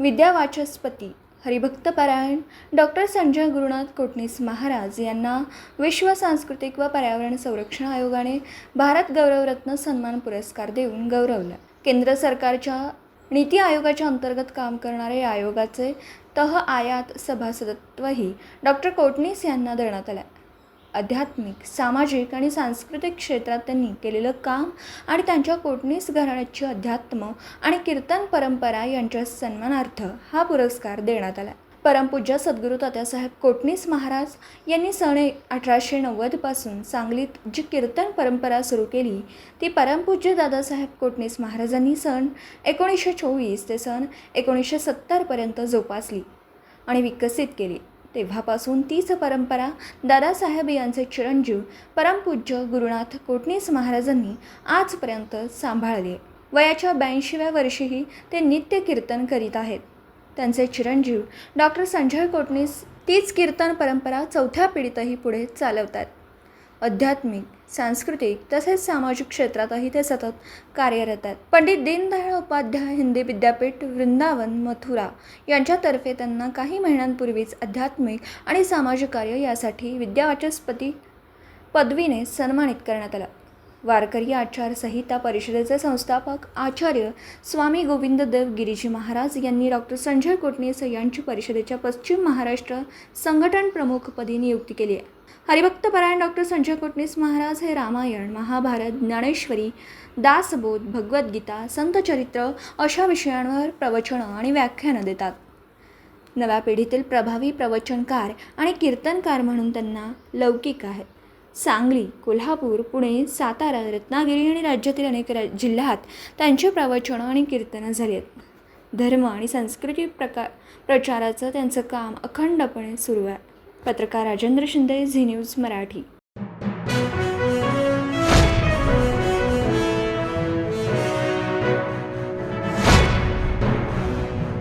विद्यावाचस्पती हरिभक्तपरायण डॉक्टर संजय गुरुनाथ कोटणीस महाराज यांना विश्व सांस्कृतिक व पर्यावरण संरक्षण आयोगाने भारत गौरवरत्न सन्मान पुरस्कार देऊन गौरवलं. केंद्र सरकारच्या नीती आयोगाच्या अंतर्गत काम करणारे आयोगाचे तह आयात सभासदत्वही डॉक्टर कोटणीस यांना देण्यात आलं आध्यात्मिक सामाजिक आणि सांस्कृतिक क्षेत्रात त्यांनी केलेलं काम आणि त्यांच्या कोटणीस घराण्याची अध्यात्म आणि कीर्तन परंपरा यांच्या सन्मानार्थ हा पुरस्कार देण्यात आला. परमपूज्य सद्गुरू तात्यासाहेब कोटणीस महाराज यांनी सन अठराशे नव्वदपासून सांगलीत जी कीर्तन परंपरा सुरू केली ती परमपूज्य दादासाहेब कोटणीस महाराजांनी सण एकोणीसशे चोवीस ते सण एकोणीसशे सत्तरपर्यंत जोपासली आणि विकसित केली. तेव्हापासून तीच परंपरा दादासाहेब यांचे चिरंजीव परमपूज्य गुरुनाथ कोटणीस महाराजांनी आजपर्यंत सांभाळली. वयाच्या ब्याऐंशीव्या वर्षीही ते नित्य कीर्तन करीत आहेत. त्यांचे चिरंजीव डॉक्टर संजय कोटणीस तीच कीर्तन परंपरा चौथ्या पिढीतही पुढे चालवतात. आध्यात्मिक सांस्कृतिक तसेच सामाजिक क्षेत्रातही ते सतत कार्यरत आहेत. पंडित दीनदयाळ उपाध्याय हिंदी विद्यापीठ वृंदावन मथुरा यांच्यातर्फे त्यांना काही महिन्यांपूर्वीच आध्यात्मिक आणि सामाजिक कार्य यासाठी विद्यावाचस्पती पदवीने सन्मानित करण्यात आलं. वारकरी आचारसंहिता परिषदेचे संस्थापक आचार्य स्वामी गोविंददेव गिरीजी महाराज यांनी डॉक्टर संजय कोटणीस यांची परिषदेच्या पश्चिम महाराष्ट्र संघटन प्रमुखपदी नियुक्ती केली आहे. हरिभक्तपरायण डॉक्टर संजय कोटणीस महाराज हे रामायण महाभारत ज्ञानेश्वरी दासबोध भगवद्गीता संतचरित्र अशा विषयांवर प्रवचनं आणि व्याख्यानं देतात. नव्या पिढीतील प्रभावी प्रवचनकार आणि कीर्तनकार म्हणून त्यांना लौकिक आहेत. सांगली कोल्हापूर पुणे सातारा रत्नागिरी आणि राज्यातील अनेक रा जिल्ह्यात त्यांची प्रवचनं आणि कीर्तनं झाली आहेत. धर्म आणि संस्कृती प्रकार प्रचाराचं त्यांचं काम अखंडपणे सुरू आहे. पत्रकार राजेंद्र शिंदे झी न्यूज मराठी.